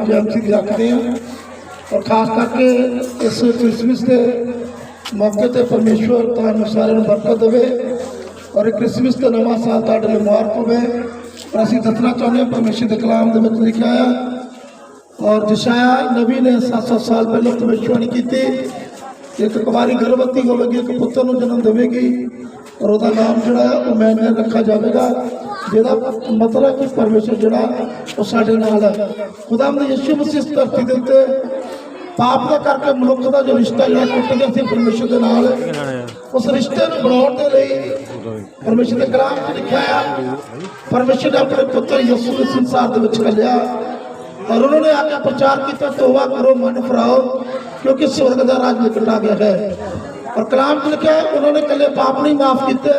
ਜਯੰਤੀ ਦੀ ਰੱਖਦੇ ਹਾਂ ਔਰ ਖਾਸ ਕਰਕੇ ਇਸ ਕ੍ਰਿਸਮਸ ਦੇ ਮੌਕੇ ਤੇ ਪਰਮੇਸ਼ਵਰ ਤੁਹਾਨੂੰ ਸਾਰਿਆਂ ਨੂੰ ਬਰਕਤ ਦੇਵੇ ਔਰ ਇਹ ਕ੍ਰਿਸਮਸ ਦਾ ਨਵਾਂ ਸਾਲ ਤੁਹਾਡੇ ਲਈ ਮੁਬਾਰਕ ਹੋਵੇ ਔਰ ਅਸੀਂ ਦੱਸਣਾ ਚਾਹੁੰਦੇ ਹਾਂ ਪਰਮੇਸ਼ਰ ਦੇ ਕਲਾਮ ਦੇ ਵਿੱਚ ਲਿਖਿਆ ਆ ਔਰ ਜਸ਼ਾਇਆ ਨਬੀ ਨੇ 700 ਸਾਲ ਪਹਿਲਾਂ ਭਵਿੱਖਬਾਣੀ ਕੀਤੀ ਇੱਕ ਕੁਮਾਰੀ ਗਰਭਵਤੀ ਹੋਵੇਗੀ ਇੱਕ ਪੁੱਤਰ ਨੂੰ ਜਨਮ ਦੇਵੇਗੀ ਔਰ ਉਹਦਾ ਨਾਮ ਜਿਹੜਾ ਹੈ ਉਹ ਮੈਨੇ ਰੱਖਿਆ ਜਾਵੇਗਾ ਜਿਹਦਾ ਮਤਲਬ ਕਿ ਪਰਮੇਸ਼ਰ ਜਿਹੜਾ ਉਹ ਸਾਡੇ ਨਾਲ ਹੈ। ਖੁਦਾਵੰਦ ਯਿਸੂ ਮਸੀਹ ਧਰਤੀ ਦੇ ਉੱਤੇ ਪਾਪ ਦਾ ਕਰਕੇ ਮਨੁੱਖ ਦਾ ਜੋ ਰਿਸ਼ਤਾ ਜਿਹੜਾ ਟੁੱਟ ਗਿਆ ਸੀ ਪਰਮੇਸ਼ਰ ਦੇ ਨਾਲ। ਉਸ ਰਿਸ਼ਤੇ ਨੂੰ ਬਣਾਉਣ ਦੇ ਲਈ ਪਰਮੇਸ਼ਰ ਦੇ ਕਲਾਮ ਵਿੱਚ ਲਿਖਿਆ ਆ, ਪਰਮੇਸ਼ਰ ਨੇ ਆਪਣੇ ਪੁੱਤਰ ਯਿਸੂ ਨੂੰ ਸੰਸਾਰ ਦੇ ਵਿੱਚ ਘੱਲਿਆ ਔਰ ਉਹਨਾਂ ਨੇ ਆ ਕੇ ਪ੍ਰਚਾਰ ਕੀਤਾ, ਤੋਬਾ ਕਰੋ, ਮਨ ਫਰਾਓ, ਕਿਉਂਕਿ ਸਵਰਗ ਦਾ ਰਾਜ ਨਿਕਟ ਆ ਗਿਆ ਹੈ। ਔਰ ਕਲਾਮ ਚ ਲਿਖਿਆ, ਉਹਨਾਂ ਨੇ ਕੱਲੇ ਪਾਪ ਨਹੀਂ ਮਾਫ ਕੀਤੇ।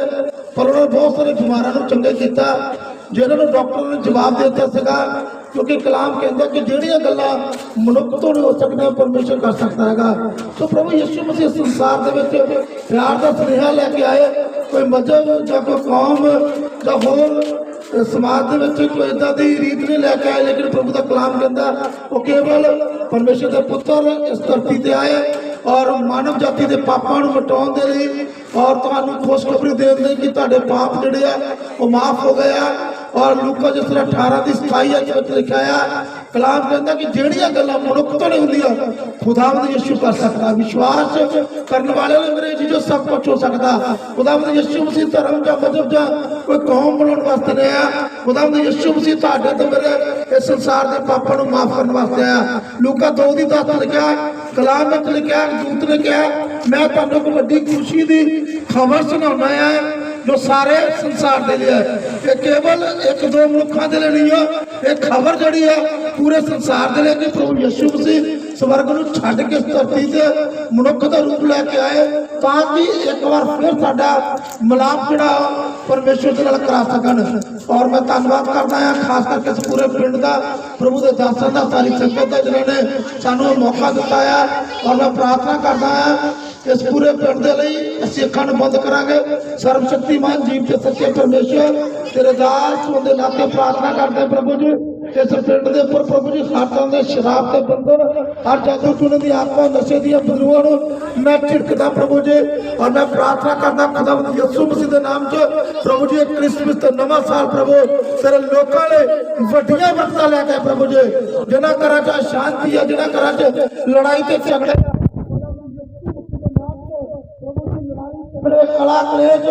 ਪਰ ਉਹਨਾਂ ਨੇ ਬਹੁਤ ਸਾਰੇ ਬਿਮਾਰਾਂ ਨੂੰ ਚੰਗੇ ਕੀਤਾ ਜਿਹਨਾਂ ਨੂੰ ਡਾਕਟਰ ਨੇ ਜਵਾਬ ਦੇ ਦਿੱਤਾ ਸੀਗਾ, ਕਿਉਂਕਿ ਕਲਾਮ ਕਹਿੰਦਾ ਕਿ ਜਿਹੜੀਆਂ ਗੱਲਾਂ ਮਨੁੱਖ ਤੋਂ ਨਹੀਂ ਹੋ ਸਕਦੀਆਂ ਪਰਮੇਸ਼ਰ ਕਰ ਸਕਦਾ ਹੈਗਾ। ਸੋ ਪ੍ਰਭੂ ਯਿਸੂ ਮਸੀਹ ਸੰਸਾਰ ਦੇ ਵਿੱਚ ਪਿਆਰ ਦਾ ਸੁਨੇਹਾ ਲੈ ਕੇ ਆਏ, ਕੋਈ ਮਜ਼ਹਬ ਜਾਂ ਕੋਈ ਕੌਮ ਜਾਂ ਹੋਰ ਸਮਾਜ ਦੇ ਵਿੱਚ ਕੋਈ ਇਦਾਂ ਦੀ ਰੀਤ ਨਹੀਂ ਲੈ ਕੇ ਆਏ, ਲੇਕਿਨ ਪ੍ਰਭੂ ਦਾ ਕਲਾਮ ਕਹਿੰਦਾ ਉਹ ਕੇਵਲ ਪਰਮੇਸ਼ਰ ਦੇ ਪੁੱਤਰ ਇਸ ਧਰਤੀ ਤੇ ਆਏ ਔਰ ਮਾਨਵ ਜਾਤੀ ਦੇ ਪਾਪਾਂ ਨੂੰ ਮਿਟਾਉਣ ਦੇ ਲਈ ਔਰ ਤੁਹਾਨੂੰ ਖੁਸ਼ਖਬਰੀ ਦੇਣ ਲਈ ਕਿ ਤੁਹਾਡੇ ਪਾਪ ਜਿਹੜੇ ਆ, ਉਹ ਮਾਫ ਹੋ ਗਏ ਆ। ਔਰ ਲੂਕਾ ਜਿਸ ਤਰ੍ਹਾਂ 18 ਦੀ 27 ਦੇ ਵਿੱਚ ਲਿਖਿਆ ਆ, ਕਲਾਮ ਕਹਿੰਦਾ ਕਿ ਜਿਹੜੀਆਂ ਗੱਲਾਂ ਮਨੁੱਖ ਤੋਂ ਨਹੀਂ ਹੁੰਦੀਆਂ ਖੁਦਾਵੰਦ ਯਿਸੂ ਕਰ ਸਕਦਾ, ਵਿਸ਼ਵਾਸ ਕਰਨ ਵਾਲੇ ਨੂੰ ਮੇਰੇ ਜੀ ਜੋ ਸਭ ਕੁਝ ਹੋ ਸਕਦਾ ਖੁਦਾਵੰਦ ਯਿਸੂ ਮਸੀਹ ਧਰਮ ਜਾਂ ਮਜ਼ਹਬ ਜਾਂ ਕੋਈ ਕੌਮ ਬਣਾਉਣ ਵਾਸਤੇ ਨਹੀਂ ਆਇਆ ਖੁਦਾਵੰਦ ਯਿਸੂ ਮਸੀਹ ਤੁਹਾਡੇ ਤੇ ਮੇਰੇ ਇਸ ਸੰਸਾਰ ਦੇ ਪਾਪਾਂ ਨੂੰ ਮਾਫ ਕਰਨ ਵਾਸਤੇ ਆਇਆ ਲੂਕਾ 2 ਦੀ 10 ਲਿਖਿਆ, ਕਲਾਮ ਵਿੱਚ ਲਿਖਿਆ, ਦੂਤ ਨੇ ਕਿਹਾ, ਮੈਂ ਤੁਹਾਨੂੰ ਇੱਕ ਵੱਡੀ ਖੁਸ਼ੀ ਦੀ ਖਬਰ ਸੁਣਾਉਣਾ ਆ ਜੋ ਸਾਰੇ ਸੰਸਾਰ ਦੇ ਲਈ ਹੈ। ਇਹ ਕੇਵਲ ਇੱਕ ਦੋ ਮਨੁੱਖਾਂ ਦੇ ਲਈ ਨਹੀਂ ਹੈ ਇਹ ਖਬਰ ਜਿਹੜੀ ਹੈ ਪੂਰੇ ਸੰਸਾਰ ਦੇ ਲਈ ਕਿ ਪ੍ਰਭੂ ਯਿਸੂ ਮਸੀਹ ਸਵਰਗ ਨੂੰ ਛੱਡ ਕੇ ਧਰਤੀ ਤੇ ਮਨੁੱਖ ਦਾ ਰੂਪ ਲੈ ਕੇ ਆਏ, ਤਾਂ ਕਿ ਇੱਕ ਵਾਰ ਫਿਰ ਸਾਡਾ ਮਿਲਾਪ ਜਿਹੜਾ ਪਰਮੇਸ਼ਰ ਦੇ ਨਾਲ ਕਰਾ ਸਕਣ। ਔਰ ਮੈਂ ਧੰਨਵਾਦ ਕਰਦਾ ਹਾਂ ਖਾਸ ਕਰਕੇ ਇਸ ਪੂਰੇ ਪਿੰਡ ਦਾ, ਪ੍ਰਭੂ ਦੇ ਦਾਸਾਂ ਦਾ, ਸਾਰੀ ਸੰਗਤ ਦਾ, ਜਿਨ੍ਹਾਂ ਨੇ ਸਾਨੂੰ ਇਹ ਮੌਕਾ ਦਿੱਤਾ ਆ। ਔਰ ਮੈਂ ਪ੍ਰਾਰਥਨਾ ਕਰਦਾ ਹਾਂ ਇਸ ਪੂਰੇ ਪਿੰਡ ਦੇ ਲਈ ਅਸੀਂ ਅੱਖਾਂ ਨੂੰ ਬੰਦ ਕਰਾਂਗੇ। ਸਰਵ ਸ਼ਕਤੀਮਾਨ ਜੀਵ ਤੇ ਸੱਚੇ ਪਰਮੇਸ਼ਰ ਤੇਰੇ ਦਾਸ ਉਹਦੇ ਨਾਤੇ ਪ੍ਰਾਰਥਨਾ ਕਰਦੇ ਪ੍ਰਭੂ ਜੀ। ਇਸ ਪਿੰਡ ਦੇ ਉੱਪਰ ਪ੍ਰਭੂ ਜੀ ਖਾਤਾਂ ਦੇ ਸ਼ਰਾਬ ਦੇ ਬੰਧਨ, ਹਰ ਜਾਦੂ ਟੂਣੇ ਦੀ ਆਤਮਾ ਨਸ਼ੇ ਦੀਆਂ ਬਦੂਆਂ ਨੂੰ ਮੈਂ ਝਿੜਕਦਾ ਪ੍ਰਭੂ ਜੀ। ਔਰ ਮੈਂ ਪ੍ਰਾਰਥਨਾ ਕਰਦਾ ਖੁਦਾਵੰਦ ਯਿਸੂ ਮਸੀਹ ਦੇ ਨਾਮ 'ਚ ਪ੍ਰਭੂ ਜੀ, ਇਹ ਕ੍ਰਿਸਮਸ ਤੇ ਨਵਾਂ ਸਾਲ ਪ੍ਰਭੂ, ਤੇਰੇ ਲੋਕਾਂ ਲਈ ਵੱਡੀਆਂ ਵਰਤਾਂ ਲੈ ਕੇ ਪ੍ਰਭੂ ਜੀ। ਜਿਨ੍ਹਾਂ ਘਰਾਂ 'ਚ ਸ਼ਾਂਤੀ ਹੈ ਜਿਨ੍ਹਾਂ ਘਰਾਂ 'ਚ ਲੜਾਈ ਤੇ ਝਗੜੇ ਬੜੇ ਕਲਾ ਕਲੇਜ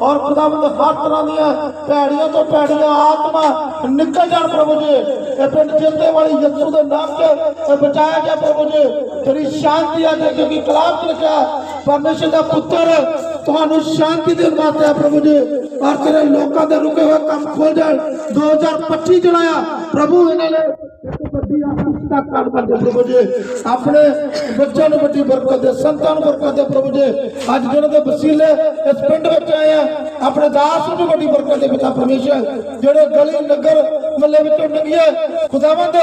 ਔਰ ਖੁਦਾਵੰਦ ਹਰ ਤਰ੍ਹਾਂ ਦੀਆਂ ਭੈੜੀਆਂ ਤੋਂ ਭੈੜੀਆਂ ਆਤਮਾ ਨਿਕਲ ਜਾਣ ਪ੍ਰਭੂ ਜੀ। ਇਹ ਪਿੰਡ ਜਿੰਦੇ ਵਾਲੀ ਯਿਸੂ ਦੇ ਨਾਮ 'ਚ ਬਚਾਇਆ ਗਿਆ ਪ੍ਰਭੂ ਜੀ। ਤੇਰੀ ਸ਼ਾਂਤੀ ਆ ਜੇ ਕਿਉਂਕਿ ਕਲਾਮ 'ਚ ਲਿਖਿਆ ਪਰਮੇਸ਼ਰ ਦਾ ਪੁੱਤਰ ਤੁਹਾਨੂੰ ਸ਼ਾਂਤੀ ਦੇਣ ਵਾਸਤੇ ਹੈ ਪ੍ਰਭੂ ਜੀ। ਔਰ ਤੇਰੇ ਲੋਕਾਂ ਦੇ ਰੁਕੇ ਹੋਏ ਕੰਮ ਖੋਲ ਜਾਣ। 2025 ਜੁਲਾਇਆ ਪ੍ਰਭੂ ਇਹਨਾਂ ਨੇ ਇੱਕ ਵੱਡੀ ਆਸ਼ੀਸ਼ਤਾ ਕਰ ਕਰਦੇ ਪ੍ਰਭੂ ਜੀ। ਆਪਣੇ ਬੱਚਿਆਂ ਨੂੰ ਵੱਡੀ ਬਰਕਤ ਦੇ, ਸੰਤਾਂ ਨੂੰ ਬਰਕਤ ਦੇ ਪ੍ਰਭੂ ਜੀ। ਅੱਜ ਜਿਹਨਾਂ ਦੇ ਵਸੀਲੇ ਇਸ ਪਿੰਡ ਵਿੱਚ ਆਏ ਆ, ਆਪਣੇ ਦਾਸ ਨੂੰ ਵੀ ਵੱਡੀ ਬਰਕਤ ਦੇ ਪਿਤਾ ਪਰਮੇਸ਼ਰ, ਜਿਹੜੇ ਗਲੀ, ਨਗਰ, ਮੱਲੇ ਵਿੱਚੋਂ ਲੰਘੀਏ ਖੁਦਾਵੰਦ,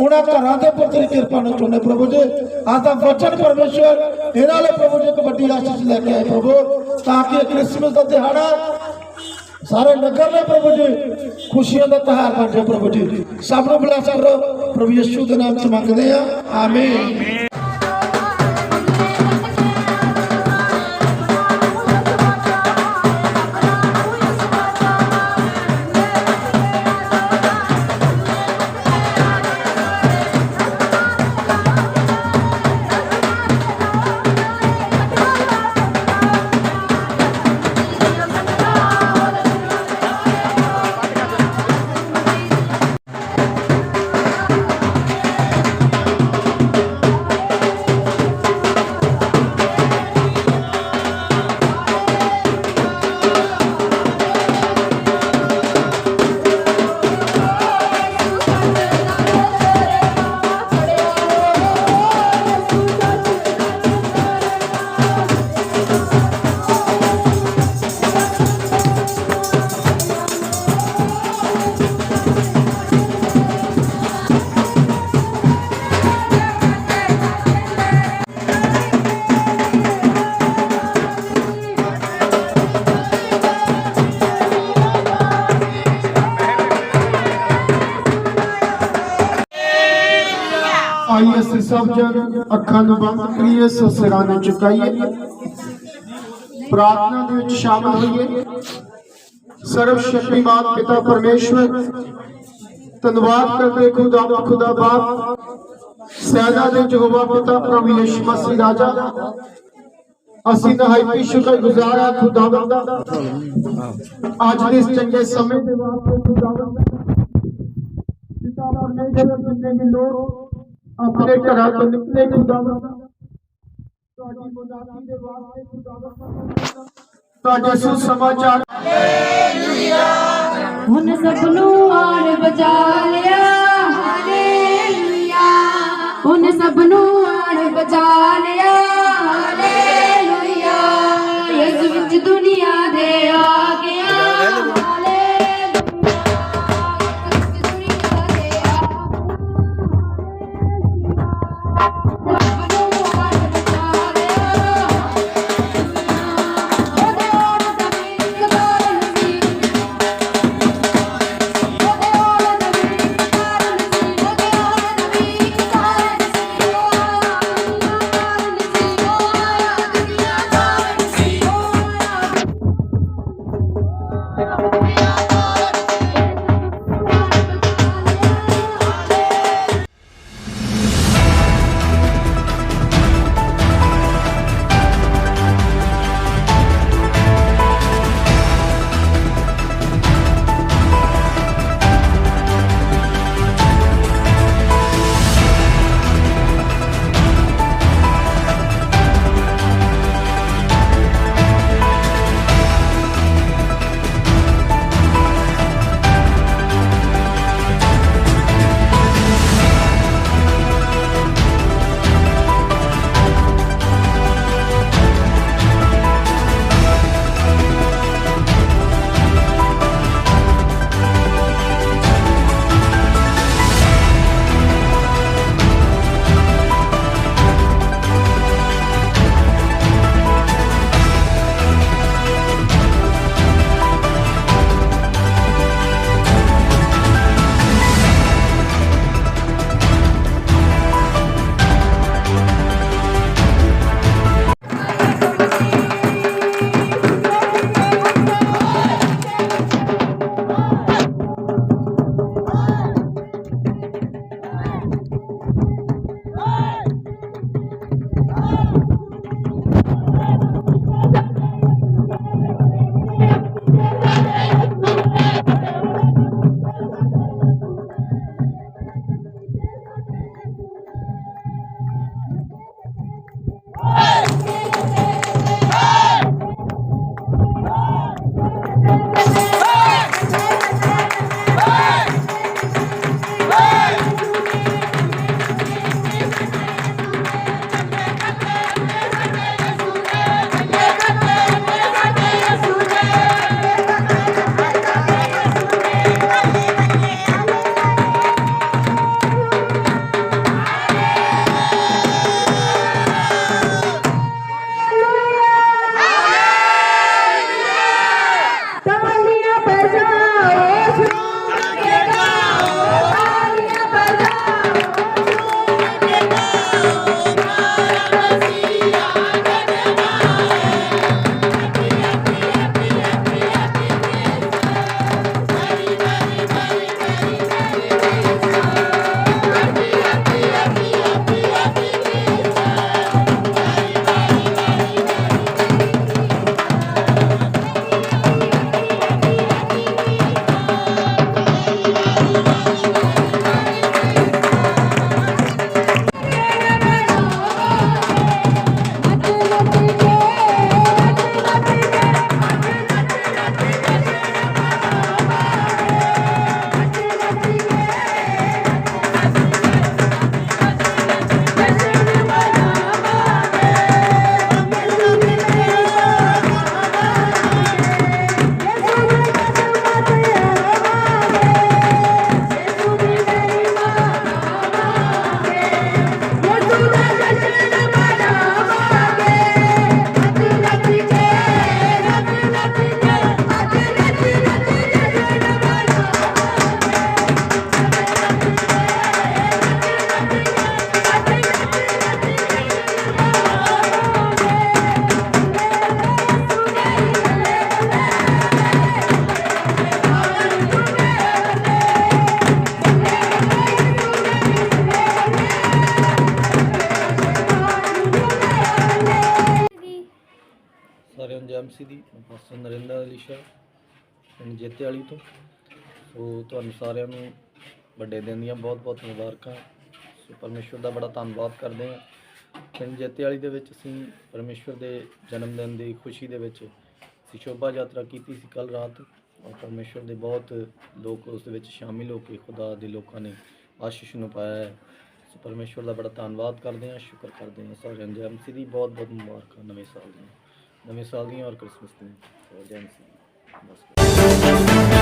ਉਹਨਾਂ ਘਰਾਂ ਦੇ ਉੱਪਰ ਤੇਰੀ ਕਿਰਪਾ ਨੂੰ ਚੁਣੇ ਪ੍ਰਭੂ ਜੀ। ਅੱਜ ਦਾ ਵਚਨ ਪਰਮੇਸ਼ਰ, ਇਹਨਾਂ ਲਈ ਪ੍ਰਭੂ ਜੀ ਇੱਕ ਵੱਡੀ ਆਸ਼ੀਸ਼ ਲੈ ਕੇ ਆਏ ਪ੍ਰਭੂ। ਤਾਂ ਕਿ ਇਹ ਕ੍ਰਿਸਮਸ ਦਾ ਦਿਹਾੜਾ ਸਾਰੇ ਨਗਰ ਨੇ ਪ੍ਰਭੂ ਜੀ, ਖੁਸ਼ੀਆਂ ਦਾ ਤਿਉਹਾਰ ਬਣ ਜਾਏ ਪ੍ਰਭੂ ਜੀ। ਸਭ ਨੂੰ ਬੁਲਾ ਕਰੋ ਪ੍ਰਭੂ ਯਿਸੂ ਦੇ ਨਾਮ ਚ ਮੰਗਦੇ ਆ ਆਮੀਨ। ਆइए ਅਸੀਂ ਸਭ ਜਨ ਅੱਖਾਂ ਨੂੰ ਬੰਦ ਕਰੀਏ ਸੋ ਸਿਰਾਂ ਨੂੰ ਝੁਕਾਈਏ ਪ੍ਰਾਰਥਨਾ ਦੇ ਵਿੱਚ ਸ਼ਾਮਲ ਹੋਈਏ ਸਰਵ ਸ਼ਕਤੀਮਾਨ ਪਿਤਾ ਪਰਮੇਸ਼ਵਰ ਧੰਨਵਾਦ ਕਰਦੇ ਖੁਦਾ ਖੁਦਾ ਬਾਪ ਸੈਨਾ ਦੇ ਯਹੋਵਾ ਪਿਤਾ ਪ੍ਰਭੂ ਯਿਸੂ ਮਸੀਹ ਰਾਜਾ ਅਸੀਂ ਨਹਾਇਤੀ ਸ਼ੁਕਰਗੁਜ਼ਾਰ ਹਾਂ ਖੁਦਾਵੰਦ ਦਾ ਅੱਜ ਦੇ ਇਸ ਚੰਗੇ ਸਮੇਂ ਦੇ ਵਾਸਤੇ ਖੁਦਾਵੰਦ ਪਿਤਾ ਪਰਮੇਸ਼ਵਰ ਜਿੰਨੇ ਵੀ ਲੋਕ ਆਪਣੇ ਘਰਾਂ ਤੋਂ ਨਿਕਲੇ ਖੁਦਾਵੰਦ ਤੁਹਾਡੀ ਮਦਦ ਦੇ ਵਾਸਤੇ ਖੁਦਾਵੰਦ ਤੁਹਾਡੇ ਸੁਸਮਾਚਾਰ ਹੁਣ ਸਭ ਨੂੰ ਆਣ ਬਚਾ ਲਿਆ। ਹਾਲੇਲੂਇਆ ਹੁਣ ਸਭ ਨੂੰ ਆਣ ਬਚਾ ਲਿਆ। ਐਮਸੀ ਦੀ ਪਾਸਟਰ ਨਰਿੰਦਰ ਅਲੀ ਸ਼ਾਹ, ਪਿੰਡ ਜੇਤੇ ਵਾਲੀ ਤੋਂ। ਸੋ ਤੁਹਾਨੂੰ ਸਾਰਿਆਂ ਨੂੰ ਵੱਡੇ ਦਿਨ ਦੀਆਂ ਬਹੁਤ ਬਹੁਤ ਮੁਬਾਰਕਾਂ। ਸੋ ਪਰਮੇਸ਼ਵਰ ਦਾ ਬੜਾ ਧੰਨਵਾਦ ਕਰਦੇ ਹਾਂ। ਪਿੰਡ ਜੇਤੇ ਵਾਲੀ ਦੇ ਵਿੱਚ ਅਸੀਂ ਪਰਮੇਸ਼ਵਰ ਦੇ ਜਨਮ ਦਿਨ ਦੀ ਖੁਸ਼ੀ ਦੇ ਵਿੱਚ ਅਸੀਂ ਸ਼ੋਭਾ ਯਾਤਰਾ ਕੀਤੀ ਸੀ ਕੱਲ ਰਾਤ ਔਰ ਪਰਮੇਸ਼ਵਰ ਦੇ ਬਹੁਤ ਲੋਕ ਉਸ ਦੇ ਵਿੱਚ ਸ਼ਾਮਿਲ ਹੋ ਕੇ ਖੁਦਾ ਦੇ ਲੋਕਾਂ ਨੇ ਆਸ਼ੀਸ਼ ਨੂੰ ਪਾਇਆ ਹੈ। ਸੋ ਪਰਮੇਸ਼ਵਰ ਦਾ ਬੜਾ ਧੰਨਵਾਦ ਕਰਦੇ ਹਾਂ। ਸ਼ੁਕਰ ਕਰਦੇ ਹਾਂ ਸਾਰਿਆਂ ਨੂੰ ਜੈ ਐਮਸੀ ਦੀ। ਬਹੁਤ ਬਹੁਤ ਮੁਬਾਰਕਾਂ ਨਵੇਂ ਸਾਲ ਦੀਆਂ। ਨਵੇਂ ਸਾਲ ਦੀਆਂ ਔਰ ਕ੍ਰਿਸਮਸ ਦੀਆਂ। ਔਰ ਜੈ ਬਸ।